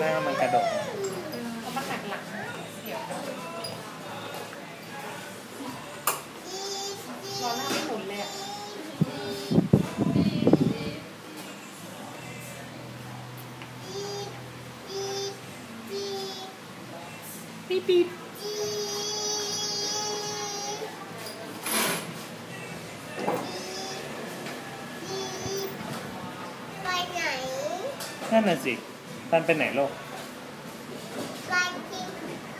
หน้ามันกระดกร้อนหน้าไม่หมุนเลยอะปี๊บปี๊บไปไหนนั่นน่ะสิ ปันไปไหนโลกไปกิน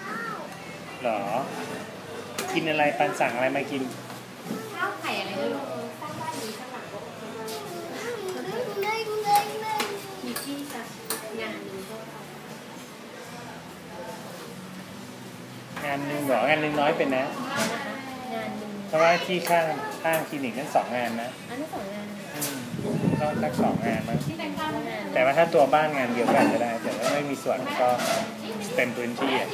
ข้าว หรอ กินอะไรปันสั่งอะไรมากิน ข้าวไข่อะไรนะลูกเล่นเล่นเล่นมีที่จะงานหนึงก็งานหนึ่งเหรอ งานหนึ่งน้อยเป็นนะงานหนึงเพราะว่าที่ข้างข้างคลินิกนั่นสองงานนะ อันนี้สองงาน ก็สักสองงานมั้งแต่ว่าถ้าตัวบ้านงานเดียวกันจะได้ แต่ว่าไม่มีส่วนก็เต็มพื้นที่อะ